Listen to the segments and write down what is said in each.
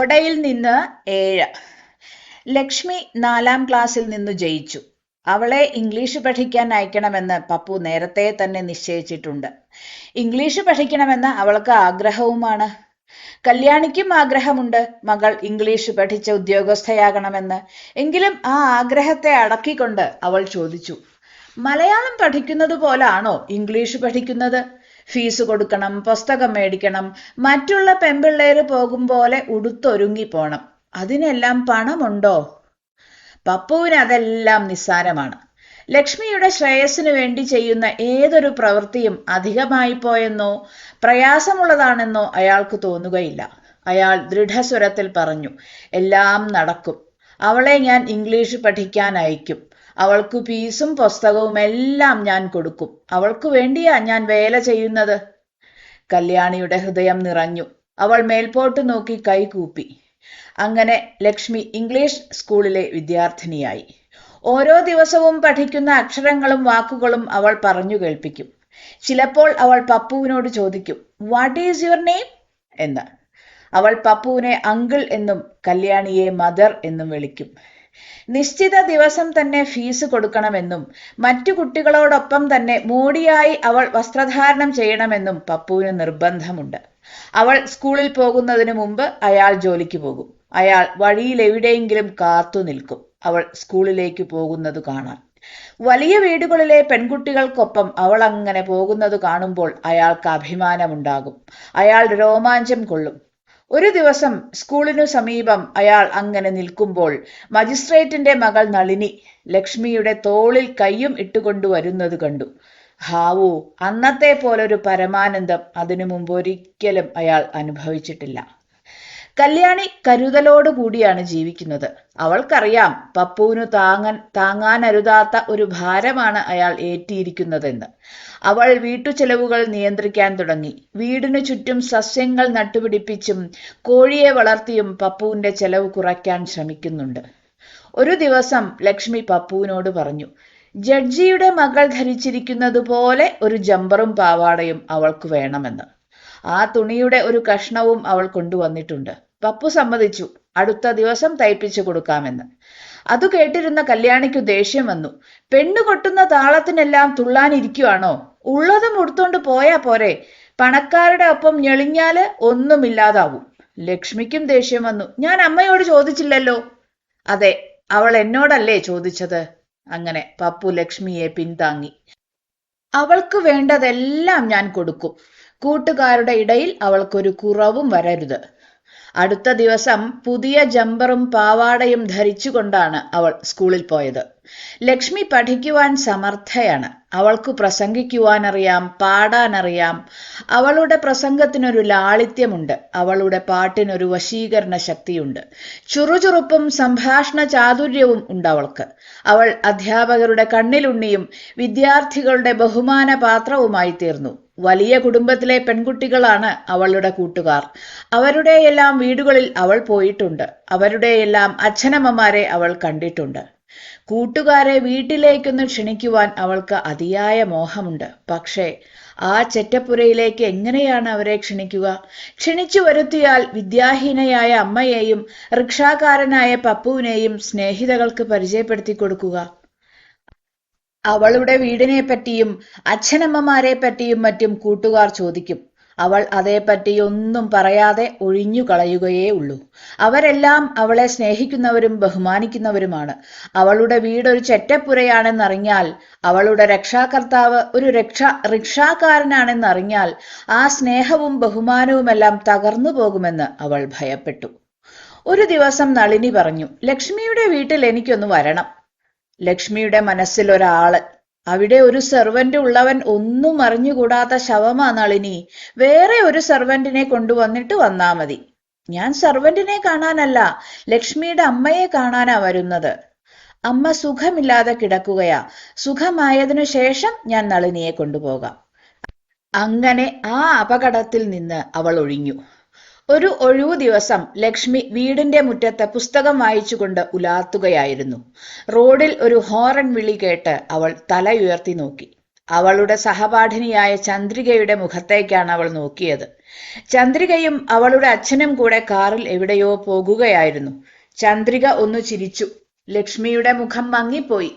ഓടയിൽ നിന്ന് ഏഴ്. ലക്ഷ്മി നാലാം ക്ലാസ്സിൽ നിന്ന് ജയിച്ചു. അവളെ ഇംഗ്ലീഷ് പഠിക്കാൻ അയക്കണമെന്ന് പപ്പു നേരത്തെ തന്നെ നിശ്ചയിച്ചിട്ടുണ്ട്. ഇംഗ്ലീഷ് പഠിക്കണമെന്ന് അവൾക്ക് ആഗ്രഹവുമാണ്. കല്യാണിക്കും ആഗ്രഹമുണ്ട്. മകൾ ഇംഗ്ലീഷ് പഠിച്ച ഉദ്യോഗസ്ഥയാകണമെന്ന്. എങ്കിലും ആ ആഗ്രഹത്തെ അടക്കിക്കൊണ്ട് അവൾ ചോദിച്ചു. മലയാളം പഠിക്കുന്നത് പോലാണോ ഇംഗ്ലീഷ് പഠിക്കുന്നത്? ഫീസ് കൊടുക്കണം പുസ്തകം മേടിക്കണം മറ്റുള്ള പെമ്പിള്ളേര് പോകും പോലെ ഉടുത്തൊരുങ്ങി പോണം. അതിനെല്ലാം പണമുണ്ടോ? പപ്പുവിന് അതെല്ലാം നിസ്സാരമാണ്. ലക്ഷ്മിയുടെ ശ്രേയസ്സിനു വേണ്ടി ചെയ്യുന്ന ഏതൊരു പ്രവൃത്തിയും അധികമായി പോയെന്നോ പ്രയാസമുള്ളതാണെന്നോ അയാൾക്ക് തോന്നുകയില്ല. അയാൾ ദൃഢസ്വരത്തിൽ പറഞ്ഞു എല്ലാം നടക്കും. അവളെ ഞാൻ ഇംഗ്ലീഷ് പഠിക്കാൻ അയക്കും. അവൾക്ക് പീസും പുസ്തകവും എല്ലാം ഞാൻ കൊടുക്കും. അവൾക്ക് വേണ്ടിയാ ഞാൻ വേല ചെയ്യുന്നത്. കല്യാണിയുടെ ഹൃദയം നിറഞ്ഞു. അവൾ മേൽപോട്ട് നോക്കി കൈകൂപ്പി അങ്ങനെ ലക്ഷ്മി ഇംഗ്ലീഷ് സ്കൂളിലെ വിദ്യാർത്ഥിനിയായി. ഓരോ ദിവസവും പഠിക്കുന്ന അക്ഷരങ്ങളും വാക്കുകളും അവൾ പറഞ്ഞു കേൾപ്പിക്കും. ചിലപ്പോൾ അവൾ പപ്പുവിനോട് ചോദിക്കും വാട്ട് ഈസ് യുവർ നെയിം എന്ന്. അവൾ പപ്പുവിനെ അങ്കിൾ എന്നും കല്യാണിയെ മദർ എന്നും വിളിക്കും. നിശ്ചിത ദിവസം തന്നെ ഫീസ് കൊടുക്കണമെന്നും മറ്റു കുട്ടികളോടൊപ്പം തന്നെ മൂടിയായി അവൾ വസ്ത്രധാരണം ചെയ്യണമെന്നും പപ്പുവിന് നിർബന്ധമുണ്ട്. അവൾ സ്കൂളിൽ പോകുന്നതിന് മുമ്പ് അയാൾ ജോലിക്ക് പോകും. അയാൾ വഴിയിൽ എവിടെയെങ്കിലും കാത്തു നിൽക്കും. അവൾ സ്കൂളിലേക്ക് പോകുന്നത് കാണാൻ. വലിയ വീടുകളിലെ പെൺകുട്ടികൾക്കൊപ്പം അവൾ അങ്ങനെ പോകുന്നത് കാണുമ്പോൾ അയാൾക്ക് അഭിമാനമുണ്ടാകും. അയാൾ രോമാഞ്ചം കൊള്ളും. ഒരു ദിവസം സ്കൂളിനു സമീപം അയാൾ അങ്ങനെ നിൽക്കുമ്പോൾ മജിസ്ട്രേറ്റിന്റെ മകൾ നളിനി ലക്ഷ്മിയുടെ തോളിൽ കയ്യും ഇട്ടുകൊണ്ടുവരുന്നത് കണ്ടു. ഹാവു അന്നത്തെ പോലൊരു പരമാനന്ദം അതിനു മുമ്പ് ഒരിക്കലും അയാൾ അനുഭവിച്ചിട്ടില്ല. കല്യാണി കരുതലോടുകൂടിയാണ് ജീവിക്കുന്നത്. അവൾക്കറിയാം പപ്പുവിനു താങ്ങാൻ താങ്ങാനരുതാത്ത ഒരു ഭാരമാണ് അയാൾ ഏറ്റിയിരിക്കുന്നതെന്ന്. അവൾ വീട്ടുചെലവുകൾ നിയന്ത്രിക്കാൻ തുടങ്ങി. വീടിനു ചുറ്റും സസ്യങ്ങൾ നട്ടുപിടിപ്പിച്ചും കോഴിയെ വളർത്തിയും പപ്പുവിന്റെ ചെലവ് കുറയ്ക്കാൻ ശ്രമിക്കുന്നുണ്ട്. ഒരു ദിവസം ലക്ഷ്മി പപ്പുവിനോട് പറഞ്ഞു ജഡ്ജിയുടെ മകൾ ധരിച്ചിരിക്കുന്നത് പോലെ ഒരു ജമ്പറും പാവാടയും അവൾക്ക് വേണമെന്ന്. ആ തുണിയുടെ ഒരു കഷ്ണവും അവൾ കൊണ്ടുവന്നിട്ടുണ്ട്. പപ്പു സമ്മതിച്ചു. അടുത്ത ദിവസം തയ്പ്പിച്ചു കൊടുക്കാമെന്ന്. അത് കേട്ടിരുന്ന കല്യാണിക്കു ദേഷ്യം വന്നു. പെണ്ണു കൊട്ടുന്ന താളത്തിനെല്ലാം തുള്ളാനിരിക്കുവാണോ? ഉള്ളതും ഉടുത്തോണ്ട് പോയാ പോരെ. പണക്കാരുടെ ഒപ്പം ഞെളിഞ്ഞാൽ ഒന്നുമില്ലാതാവും. ലക്ഷ്മിക്കും ദേഷ്യം വന്നു. ഞാൻ അമ്മയോട് ചോദിച്ചില്ലല്ലോ. അതെ അവൾ എന്നോടല്ലേ ചോദിച്ചത്? അങ്ങനെ പപ്പു ലക്ഷ്മിയെ പിന്താങ്ങി അവൾക്ക് വേണ്ടതെല്ലാം ഞാൻ കൊടുക്കും. കൂട്ടുകാരുടെ ഇടയിൽ അവൾക്കൊരു കുറവും വരരുത്. അടുത്ത ദിവസം പുതിയ ജമ്പറും പാവാടയും ധരിച്ചുകൊണ്ടാണ് അവൾ സ്കൂളിൽ പോയത്. ലക്ഷ്മി പഠിക്കുവാൻ സമർത്ഥയാണ്. അവൾക്ക് പ്രസംഗിക്കുവാനറിയാം പാടാനറിയാം. അവളുടെ പ്രസംഗത്തിനൊരു ലാളിത്യമുണ്ട്. അവളുടെ പാട്ടിനൊരു വശീകരണ ശക്തിയുണ്ട്. ചുറുചുറുപ്പും സംഭാഷണ ചാതുര്യവും ഉണ്ട് അവൾക്ക്. അവൾ അധ്യാപകരുടെ കണ്ണിലുണ്ണിയും വിദ്യാർത്ഥികളുടെ ബഹുമാന പാത്രവുമായി തീർന്നു. വലിയ കുടുംബത്തിലെ പെൺകുട്ടികളാണ് അവളുടെ കൂട്ടുകാർ. അവരുടെയെല്ലാം വീടുകളിൽ അവൾ പോയിട്ടുണ്ട്. അവരുടെയെല്ലാം അച്ഛനമ്മമാരെ അവൾ കണ്ടിട്ടുണ്ട്. കൂട്ടുകാരെ വീട്ടിലേക്കൊന്ന് ക്ഷണിക്കുവാൻ അവൾക്ക് അതിയായ മോഹമുണ്ട്. പക്ഷേ ആ ചെറ്റപ്പുരയിലേക്ക് എങ്ങനെയാണ് അവരെ ക്ഷണിക്കുക? ക്ഷണിച്ചു വരുത്തിയാൽ വിദ്യാഹീനയായ അമ്മയെയും റിക്ഷാക്കാരനായ പപ്പുവിനെയും സ്നേഹിതകൾക്ക് പരിചയപ്പെടുത്തി കൊടുക്കുക. അവളുടെ വീടിനെ പറ്റിയും അച്ഛനമ്മമാരെ പറ്റിയും മറ്റും കൂട്ടുകാർ ചോദിക്കും. അവൾ അതേപ്പറ്റി ഒന്നും പറയാതെ ഒഴിഞ്ഞു കളയുകയേ ഉള്ളൂ. അവരെല്ലാം അവളെ സ്നേഹിക്കുന്നവരും ബഹുമാനിക്കുന്നവരുമാണ്. അവളുടെ വീടൊരു ചെറ്റപ്പുരയാണെന്നറിഞ്ഞാൽ അവളുടെ രക്ഷാകർത്താവ് ഒരു രക്ഷ റിക്ഷാക്കാരനാണെന്നറിഞ്ഞാൽ ആ സ്നേഹവും ബഹുമാനവുമെല്ലാം തകർന്നു പോകുമെന്ന് അവൾ ഭയപ്പെട്ടു. ഒരു ദിവസം നളിനി പറഞ്ഞു ലക്ഷ്മിയുടെ വീട്ടിൽ എനിക്കൊന്ന് വരണം. ലക്ഷ്മിയുടെ മനസ്സിൽ ഒരാൾ അവിടെ ഒരു സെർവന്റ് ഉള്ളവൻ ഒന്നും അറിഞ്ഞുകൂടാത്ത ശവമാ നളിനി വേറെ ഒരു സെർവന്റിനെ കൊണ്ടുവന്നിട്ട് വന്നാ മതി. ഞാൻ സെർവന്റിനെ കാണാനല്ല ലക്ഷ്മിയുടെ അമ്മയെ കാണാനാ വരുന്നത്. അമ്മ സുഖമില്ലാതെ കിടക്കുകയാ. സുഖമായതിനു ശേഷം ഞാൻ നളിനിയെ കൊണ്ടുപോകാം. അങ്ങനെ ആ അപകടത്തിൽ നിന്ന് അവൾ ഒഴിഞ്ഞു. ഒരു ഒഴിവു ദിവസം ലക്ഷ്മി വീടിന്റെ മുറ്റത്ത് പുസ്തകം വായിച്ചുകൊണ്ട് ഉലാത്തുകയായിരുന്നു. റോഡിൽ ഒരു ഹോറൻ വിളി കേട്ട് അവൾ തലയുയർത്തി നോക്കി. അവളുടെ സഹപാഠിനിയായ ചന്ദ്രികയുടെ മുഖത്തേക്കാണ് അവൾ നോക്കിയത്. ചന്ദ്രികയും അവളുടെ അച്ഛനും കൂടെ കാറിൽ എവിടെയോ പോകുകയായിരുന്നു. ചന്ദ്രിക ഒന്ന് ചിരിച്ചു. ലക്ഷ്മിയുടെ മുഖം മങ്ങിപ്പോയി.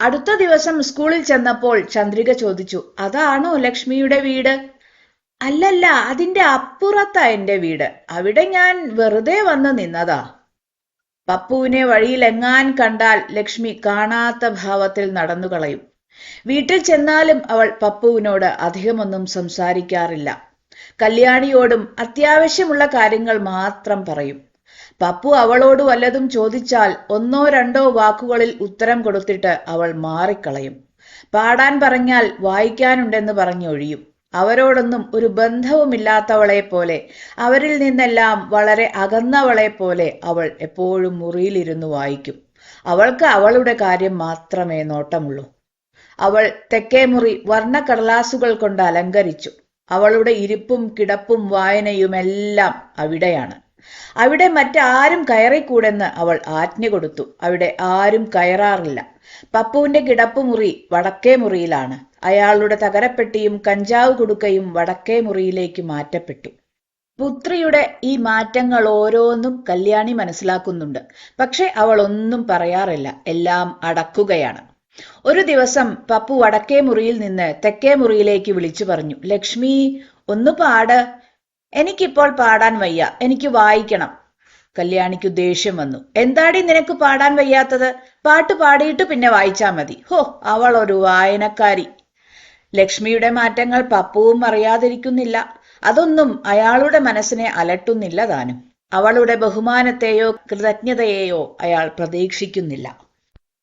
അടുത്ത ദിവസം സ്കൂളിൽ ചെന്നപ്പോൾ ചന്ദ്രിക ചോദിച്ചു അതാണോ ലക്ഷ്മിയുടെ വീട്? അല്ലല്ല അതിന്റെ അപ്പുറത്താ എന്റെ വീട്. അവിടെ ഞാൻ വെറുതെ വന്ന് നിന്നതാ. പപ്പുവിനെ വഴിയിൽ എങ്ങാൻ കണ്ടാൽ ലക്ഷ്മി കാണാത്ത ഭാവത്തിൽ നടന്നു കളയും. വീട്ടിൽ ചെന്നാലും അവൾ പപ്പുവിനോട് അധികമൊന്നും സംസാരിക്കാറില്ല. കല്യാണിയോടും അത്യാവശ്യമുള്ള കാര്യങ്ങൾ മാത്രം പറയും. പപ്പു അവളോട് വല്ലതും ചോദിച്ചാൽ ഒന്നോ രണ്ടോ വാക്കുകളിൽ ഉത്തരം കൊടുത്തിട്ട് അവൾ മാറിക്കളയും. പാടാൻ പറഞ്ഞാൽ വായിക്കാനുണ്ടെന്ന് പറഞ്ഞൊഴിയും. അവരോടൊന്നും ഒരു ബന്ധവുമില്ലാത്തവളെ പോലെ അവരിൽ നിന്നെല്ലാം വളരെ അകന്നവളെ പോലെ അവൾ എപ്പോഴും മുറിയിലിരുന്ന് വായിക്കും. അവൾക്ക് അവളുടെ കാര്യം മാത്രമേ നോട്ടമുള്ളൂ. അവൾ തെക്കേ മുറി വർണക്കടലാസുകൾ കൊണ്ട് അലങ്കരിച്ചു. അവളുടെ ഇരിപ്പും കിടപ്പും വായനയുമെല്ലാം അവിടെയാണ്. അവിടെ മറ്റാരും കയറിക്കൂടെന്ന് അവൾ ആജ്ഞ കൊടുത്തു. അവിടെ ആരും കയറാറില്ല. പപ്പുവിന്റെ കിടപ്പുമുറി വടക്കേ മുറിയിലാണ്. അയാളുടെ തകരപ്പെട്ടിയും കഞ്ചാവ് കുടുക്കയും വടക്കേ മുറിയിലേക്ക് മാറ്റപ്പെട്ടു. പുത്രിയുടെ ഈ മാറ്റങ്ങൾ ഓരോന്നും കല്യാണി മനസ്സിലാക്കുന്നുണ്ട്. പക്ഷെ അവൾ ഒന്നും പറയാറില്ല. എല്ലാം അടക്കുകയാണ്. ഒരു ദിവസം പപ്പു വടക്കേ മുറിയിൽ നിന്ന് തെക്കേ മുറിയിലേക്ക് വിളിച്ചു പറഞ്ഞു ലക്ഷ്മി ഒന്ന് പാട്. എനിക്കിപ്പോൾ പാടാൻ വയ്യ. എനിക്ക് വായിക്കണം. കല്യാണിക്ക് ദേഷ്യം വന്നു. എന്താടി നിനക്ക് പാടാൻ വയ്യാത്തത്? പാട്ട് പാടിയിട്ട് പിന്നെ വായിച്ചാ മതി. ഹോ അവൾ ഒരു വായനക്കാരി. ലക്ഷ്മിയുടെ മാറ്റങ്ങൾ പപ്പുവും അറിയാതിരിക്കുന്നില്ല. അതൊന്നും അയാളുടെ മനസ്സിനെ അലട്ടുന്നില്ല താനും. അവളുടെ ബഹുമാനത്തെയോ കൃതജ്ഞതയെയോ അയാൾ പ്രതീക്ഷിക്കുന്നില്ല.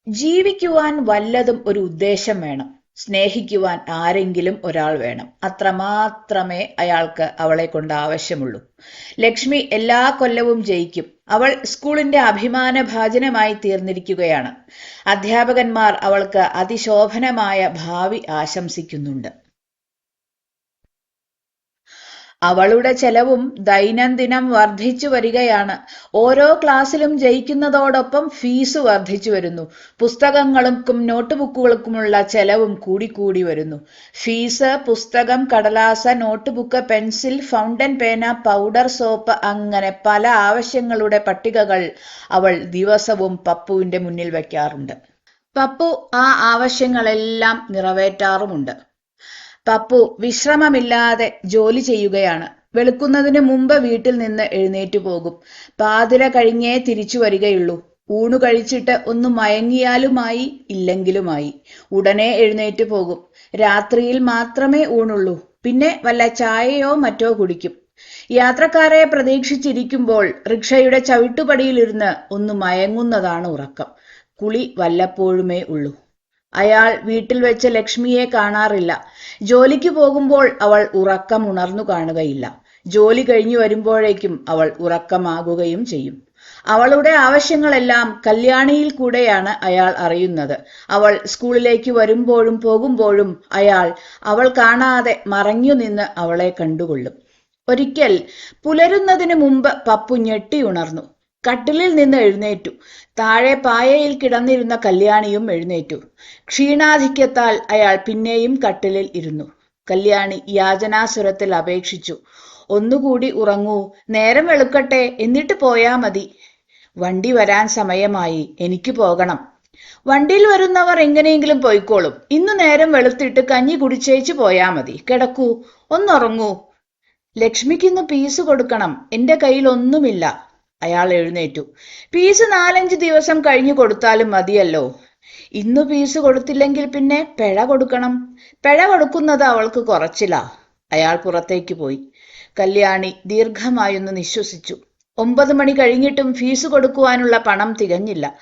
ജീവിക്കുവാൻ വല്ലതും ഒരു ഉദ്ദേശം വേണം. സ്നേഹിക്കുവാൻ ആരെങ്കിലും ഒരാൾ വേണം. അത്രമാത്രമേ അയാൾക്ക് അവളെ കൊണ്ട് ആവശ്യമുള്ളൂ. ലക്ഷ്മി എല്ലാ കൊല്ലവും ജയിക്കും. അവൾ സ്കൂളിന്റെ അഭിമാന ഭാജനമായി തീർന്നിരിക്കുകയാണ്. അധ്യാപകന്മാർ അവൾക്ക് അതിശോഭനമായ ഭാവി ആശംസിക്കുന്നുണ്ട്. അവളുടെ ചെലവും ദൈനംദിനം വർദ്ധിച്ചു വരികയാണ്. ഓരോ ക്ലാസ്സിലും ജയിക്കുന്നതോടൊപ്പം ഫീസ് വർദ്ധിച്ചു വരുന്നു. പുസ്തകങ്ങൾക്കും നോട്ട് ബുക്കുകൾക്കുമുള്ള ചെലവും കൂടിക്കൂടി വരുന്നു. ഫീസ് പുസ്തകം കടലാസ നോട്ട് ബുക്ക് പെൻസിൽ ഫൗണ്ടൻ പേന പൗഡർ സോപ്പ് അങ്ങനെ പല ആവശ്യങ്ങളുടെ പട്ടികകൾ അവൾ ദിവസവും പപ്പുവിന്റെ മുന്നിൽ വയ്ക്കാറുണ്ട് പപ്പു ആ ആവശ്യങ്ങളെല്ലാം നിറവേറ്റാറുമുണ്ട്. പപ്പു വിശ്രമമില്ലാതെ ജോലി ചെയ്യുകയാണ്. വെളുക്കുന്നതിന് മുമ്പ് വീട്ടിൽ നിന്ന് എഴുന്നേറ്റു പോകും. പാതിര കഴിഞ്ഞേ തിരിച്ചു വരികയുള്ളൂ. ഊണു കഴിച്ചിട്ട് ഒന്ന് മയങ്ങിയാലുമായി ഇല്ലെങ്കിലുമായി. ഉടനെ എഴുന്നേറ്റ് പോകും. രാത്രിയിൽ മാത്രമേ ഊണുള്ളൂ. പിന്നെ വല്ല ചായയോ മറ്റോ കുടിക്കും. യാത്രക്കാരെ പ്രതീക്ഷിച്ചിരിക്കുമ്പോൾ റിക്ഷയുടെ ചവിട്ടുപടിയിലിരുന്ന് ഒന്ന് മയങ്ങുന്നതാണ് ഉറക്കം. കുളി വല്ലപ്പോഴുമേ ഉള്ളൂ. അയാൾ വീട്ടിൽ വെച്ച് ലക്ഷ്മിയെ കാണാറില്ല. ജോലിക്ക് പോകുമ്പോൾ അവൾ ഉറക്കം ഉണർന്നു കാണുകയില്ല. ജോലി കഴിഞ്ഞു വരുമ്പോഴേക്കും അവൾ ഉറക്കമാകുകയും ചെയ്യും. അവളുടെ ആവശ്യങ്ങളെല്ലാം കല്യാണിയിൽ കൂടെയാണ് അയാൾ അറിയുന്നത്. അവൾ സ്കൂളിലേക്ക് വരുമ്പോഴും പോകുമ്പോഴും അയാൾ അവൾ കാണാതെ മറഞ്ഞു നിന്ന് അവളെ കണ്ടുകൊള്ളും. ഒരിക്കൽ പുലരുന്നതിന് മുമ്പ് പപ്പു ഞെട്ടി ഉണർന്നു. കട്ടിലിൽ നിന്ന് എഴുന്നേറ്റു. താഴെ പായയിൽ കിടന്നിരുന്ന കല്യാണിയും എഴുന്നേറ്റു. ക്ഷീണാധിക്യത്താൽ അയാൾ പിന്നെയും കട്ടിലിൽ ഇരുന്നു. കല്യാണി യാചനാസുരത്തിൽ അപേക്ഷിച്ചു. ഒന്നുകൂടി ഉറങ്ങൂ. നേരം വെളുക്കട്ടെ. എന്നിട്ട് പോയാ മതി. വണ്ടി വരാൻ സമയമായി. എനിക്ക് പോകണം. വണ്ടിയിൽ വരുന്നവർ എങ്ങനെയെങ്കിലും പോയിക്കോളും. ഇന്നു നേരം വെളുത്തിട്ട് കഞ്ഞി കുടിച്ചേച്ച് പോയാ മതി. കിടക്കൂ. ഒന്നുറങ്ങൂ. ലക്ഷ്മിക്കിന്ന് പീസ് കൊടുക്കണം. എന്റെ കയ്യിൽ ഒന്നുമില്ല. അയാൾ എഴുന്നേറ്റു. പീസ് നാലഞ്ച് ദിവസം കഴിഞ്ഞു കൊടുത്താലും മതിയല്ലോ. ഇന്നു പീസ് കൊടുത്തില്ലെങ്കിൽ പിന്നെ പിഴ കൊടുക്കണം. പിഴ കൊടുക്കുന്നത് അവൾക്ക് കുറച്ചില്ല അയാൾ പുറത്തേക്ക് പോയി. കല്യാണി ദീർഘമായൊന്ന് നിശ്വസിച്ചു. ഒമ്പത് മണി കഴിഞ്ഞിട്ടും ഫീസ് കൊടുക്കുവാനുള്ള പണം തികഞ്ഞില്ല.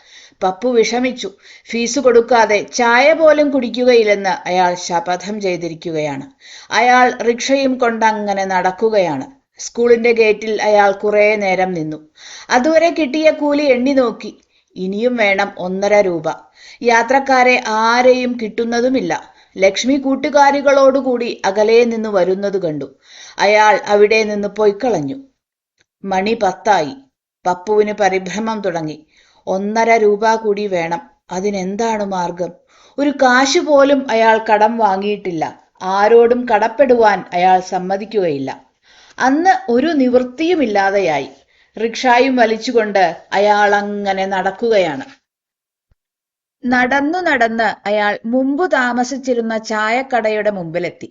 പപ്പു വിഷമിച്ചു. ഫീസ് കൊടുക്കാതെ ചായ പോലും കുടിക്കുകയില്ലെന്ന് അയാൾ ശപഥം ചെയ്തിരിക്കുകയാണ്. അയാൾ റിക്ഷയും കൊണ്ടങ്ങനെ നടക്കുകയാണ്. സ്കൂളിന്റെ ഗേറ്റിൽ അയാൾ കുറെ നേരം നിന്നു. അതുവരെ കിട്ടിയ കൂലി എണ്ണി നോക്കി. ഇനിയും വേണം ഒന്നര രൂപ. യാത്രക്കാരെ ആരെയും കിട്ടുന്നതുമില്ല. ലക്ഷ്മി കൂട്ടുകാരികളോടുകൂടി അകലെ നിന്ന് വരുന്നത് കണ്ടു. അയാൾ അവിടെ നിന്ന് പൊയ്ക്കളഞ്ഞു മണി പത്തായി. പപ്പുവിന് പരിഭ്രമം തുടങ്ങി. ഒന്നര രൂപ കൂടി വേണം. അതിനെന്താണ് മാർഗം? ഒരു കാശ് പോലും അയാൾ കടം വാങ്ങിയിട്ടില്ല. ആരോടും കടപ്പെടുവാൻ അയാൾ സമ്മതിക്കുകയില്ല. അന്ന് ഒരു നിവൃത്തിയുമില്ലാതെയായി. റിക്ഷായും വലിച്ചുകൊണ്ട് അയാൾ അങ്ങനെ നടക്കുകയാണ്. നടന്നു നടന്ന് അയാൾ മുമ്പ് താമസിച്ചിരുന്ന ചായക്കടയുടെ മുമ്പിലെത്തി.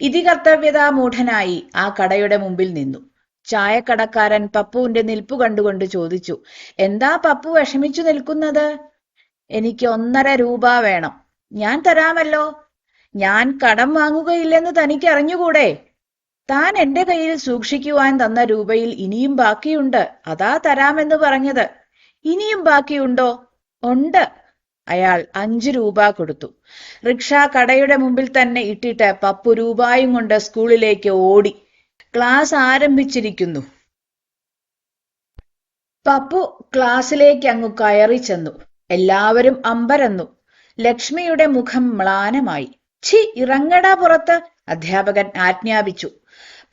ഇതികർത്തവ്യതാമൂഢനായി ആ കടയുടെ മുമ്പിൽ നിന്നു. ചായക്കടക്കാരൻ പപ്പുവിന്റെ നിൽപ്പ് കണ്ടുകൊണ്ട് ചോദിച്ചു എന്താ പപ്പു വിഷമിച്ചു നിൽക്കുന്നത്? എനിക്ക് ഒന്നര രൂപ വേണം. ഞാൻ തരാമല്ലോ. ഞാൻ കടം വാങ്ങുകയില്ലെന്ന് തനിക്ക് അറിഞ്ഞുകൂടെ താൻ എന്റെ കയ്യിൽ സൂക്ഷിക്കുവാൻ തന്ന രൂപയിൽ ഇനിയും ബാക്കിയുണ്ട്. അതാ തരാമെന്ന് പറഞ്ഞത്. ഇനിയും ബാക്കിയുണ്ടോ? ഉണ്ട്. അയാൾ അഞ്ചു രൂപ കൊടുത്തു. റിക്ഷ കടയുടെ മുമ്പിൽ തന്നെ ഇട്ടിട്ട് പപ്പു രൂപായും കൊണ്ട് സ്കൂളിലേക്ക് ഓടി. ക്ലാസ് ആരംഭിച്ചിരിക്കുന്നു. പപ്പു ക്ലാസ്സിലേക്ക് അങ്ങു കയറി ചെന്നു. എല്ലാവരും അമ്പരന്നു. ലക്ഷ്മിയുടെ മുഖം മ്ലാനമായി. ഛി ഇറങ്ങടാ പുറത്ത്. അധ്യാപകൻ ആജ്ഞാപിച്ചു.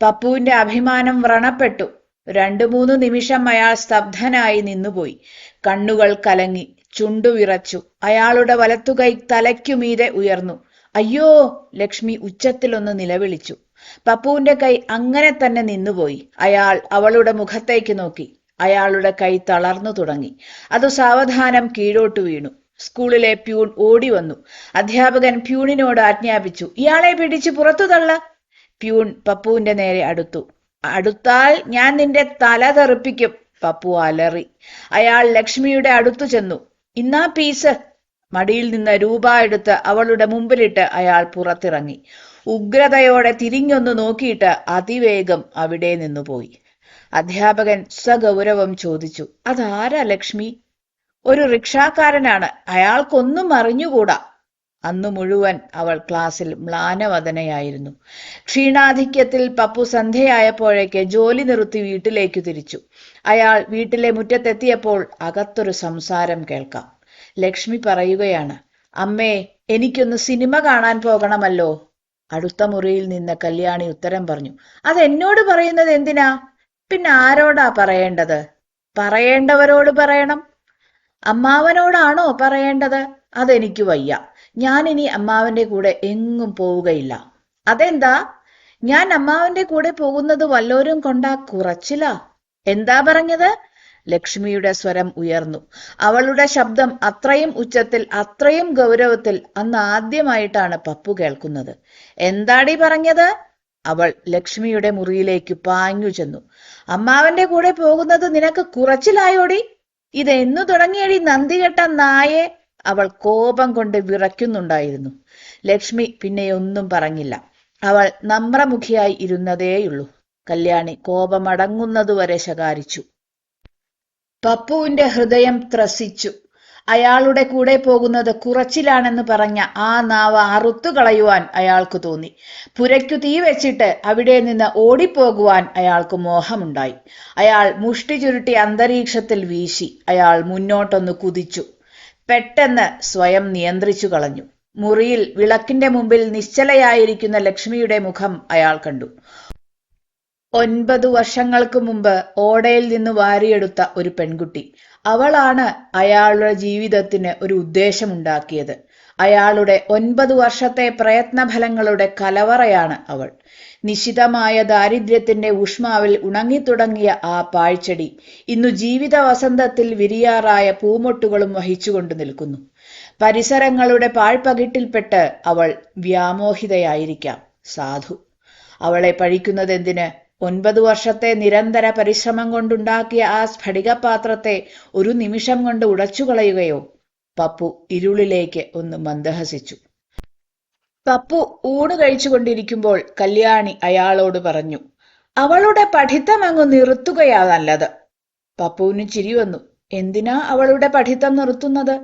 പപ്പുവിന്റെ അഭിമാനം വ്രണപ്പെട്ടു. രണ്ടു മൂന്ന് നിമിഷം അയാൾ സ്തബ്ധനായി നിന്നുപോയി. കണ്ണുകൾ കലങ്ങി ചുണ്ടുവിറച്ചു അയാളുടെ വലത്തുകൈ തലയ്ക്കുമീതെ ഉയർന്നു. അയ്യോ ലക്ഷ്മി ഉച്ചത്തിലൊന്ന് നിലവിളിച്ചു. പപ്പുവിന്റെ കൈ അങ്ങനെ തന്നെ നിന്നുപോയി. അയാൾ അവളുടെ മുഖത്തേക്ക് നോക്കി. അയാളുടെ കൈ തളർന്നു തുടങ്ങി. അത് സാവധാനം കീഴോട്ട് വീണു. സ്കൂളിലെ പ്യൂൺ ഓടി വന്നു. അധ്യാപകൻ പ്യൂണിനോട് ആജ്ഞാപിച്ചു. ഇയാളെ പിടിച്ച് പുറത്തു തള്ള. പ്യൂൺ പപ്പുവിന്റെ നേരെ അടുത്തു. അടുത്താൽ ഞാൻ നിന്റെ തല തെറിപ്പിക്കും. പപ്പു അലറി. അയാൾ ലക്ഷ്മിയുടെ അടുത്തു ചെന്നു. ഇന്നാ പീസ്. മടിയിൽ നിന്ന് രൂപ എടുത്ത് അവളുടെ മുമ്പിലിട്ട് അയാൾ പുറത്തിറങ്ങി. ഉഗ്രതയോടെ തിരിഞ്ഞൊന്നു നോക്കിയിട്ട് അതിവേഗം അവിടെ നിന്നുപോയി. അധ്യാപകൻ സഗൗരവം ചോദിച്ചു അതാരാ ലക്ഷ്മി? ഒരു റിക്ഷാക്കാരനാണ്. അയാൾക്കൊന്നും അറിഞ്ഞുകൂടാ. അന്നു മുഴുവൻ അവൾ ക്ലാസ്സിൽ മ്ലാനവദനയായിരുന്നു. ക്ഷീണാധിക്യത്തിൽ പപ്പു സന്ധ്യയായപ്പോഴേക്ക് ജോലി നിർത്തി വീട്ടിലേക്ക് തിരിച്ചു. അയാൾ വീട്ടിലെ മുറ്റത്തെത്തിയപ്പോൾ അകത്തൊരു സംസാരം കേൾക്കാം. ലക്ഷ്മി പറയുകയാണ് അമ്മേ എനിക്കൊന്ന് സിനിമ കാണാൻ പോകണമല്ലോ. അടുത്ത മുറിയിൽ നിന്ന് കല്യാണി ഉത്തരം പറഞ്ഞു അത് എന്നോട് പറയുന്നത് എന്തിനാ? പിന്നെ ആരോടാ പറയേണ്ടത്? പറയേണ്ടവരോട് പറയണം. അമ്മാവനോടാണോ പറയേണ്ടത്? അതെനിക്ക് വയ്യ. ഞാൻ ഇനി അമ്മാവന്റെ കൂടെ എങ്ങും പോവുകയില്ല. അതെന്താ? ഞാൻ അമ്മാവന്റെ കൂടെ പോകുന്നത് വല്ലോരും കൊണ്ടാ കുറച്ചില്ല എന്താ പറഞ്ഞത്? ലക്ഷ്മിയുടെ സ്വരം ഉയർന്നു. അവളുടെ ശബ്ദം അത്രയും ഉച്ചത്തിൽ അത്രയും ഗൗരവത്തിൽ അന്ന് ആദ്യമായിട്ടാണ് പപ്പു കേൾക്കുന്നത്. എന്താടി പറഞ്ഞത്? അവൾ ലക്ഷ്മിയുടെ മുറിയിലേക്ക് പാഞ്ഞു ചെന്നു. അമ്മാവന്റെ കൂടെ പോകുന്നത് നിനക്ക് കുറച്ചിലായോടി? ഇതെന്നു തുടങ്ങിയടി നന്ദികെട്ട നായെ? അവൾ കോപം കൊണ്ട് വിറയ്ക്കുന്നുണ്ടായിരുന്നു. ലക്ഷ്മി പിന്നെ ഒന്നും പറഞ്ഞില്ല. അവൾ നമ്രമുഖിയായി ഇരുന്നതേയുള്ളൂ. കല്യാണി കോപമടങ്ങുന്നതുവരെ ശകാരിച്ചു. പപ്പുവിന്റെ ഹൃദയം ത്രസിച്ചു. അയാളുടെ കൂടെ പോകുന്നത് കുറച്ചിലാണെന്ന് പറഞ്ഞ ആ നാവ അറുത്തു കളയുവാൻ അയാൾക്ക് തോന്നി. പുരയ്ക്കു തീ വെച്ചിട്ട് അവിടെ നിന്ന് ഓടിപ്പോകുവാൻ അയാൾക്ക് മോഹമുണ്ടായി. അയാൾ മുഷ്ടി ചുരുട്ടി അന്തരീക്ഷത്തിൽ വീശി. അയാൾ മുന്നോട്ടൊന്ന് കുതിച്ചു. പെട്ടെന്ന് സ്വയം നിയന്ത്രിച്ചു കളഞ്ഞു. മുറിയിൽ വിളക്കിന്റെ മുമ്പിൽ നിശ്ചലയായിരിക്കുന്ന ലക്ഷ്മിയുടെ മുഖം അയാൾ കണ്ടു. ഒൻപത് വർഷങ്ങൾക്ക് മുമ്പ് ഓടയിൽ നിന്ന് വാരിയെടുത്ത ഒരു പെൺകുട്ടി. അവളാണ് അയാളുടെ ജീവിതത്തിന് ഒരു ഉദ്ദേശമുണ്ടാക്കിയത്. അയാളുടെ ഒൻപത് വർഷത്തെ പ്രയത്നഫലങ്ങളുടെ കലവറയാണ് അവൾ. നിശിതമായ ദാരിദ്ര്യത്തിന്റെ ഊഷ്മാവിൽ ഉണങ്ങിത്തുടങ്ങിയ ആ പാഴ്ചെടി ഇന്നു ജീവിത വസന്തത്തിൽ വിരിയാറായ പൂമൊട്ടുകളും വഹിച്ചുകൊണ്ട് നിൽക്കുന്നു. പരിസരങ്ങളുടെ പാഴ്പകിട്ടിൽപ്പെട്ട് അവൾ വ്യാമോഹിതയായിരിക്കാം. സാധു. അവളെ പഴിക്കുന്നതെന്തിന്? ഒൻപത് വർഷത്തെ നിരന്തര പരിശ്രമം കൊണ്ടുണ്ടാക്കിയ ആ സ്ഫടികപാത്രത്തെ ഒരു നിമിഷം കൊണ്ട് ഉടച്ചു കളയുകയോ പപ്പു ഇരുളിലേക്ക് ഒന്ന് മന്ദഹസിച്ചു. പപ്പു ഊണ് കഴിച്ചുകൊണ്ടിരിക്കുമ്പോൾ കല്യാണി അയാളോട് പറഞ്ഞു അവളുടെ പഠിത്തം അങ്ങ് നിർത്തുകയാ നല്ലത്. പപ്പുവിന് ചിരി വന്നു എന്തിനാ അവളുടെ പഠിത്തം നിർത്തുന്നത്?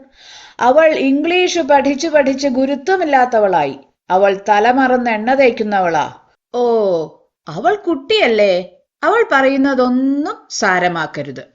അവൾ ഇംഗ്ലീഷ് പഠിച്ചു പഠിച്ച് ഗുരുത്വമില്ലാത്തവളായി. അവൾ തലമറന്ന് എണ്ണ തേക്കുന്നവളാ. ഓ അവൾ കുട്ടിയല്ലേ? അവൾ പറയുന്നതൊന്നും സാരമാക്കരുത്.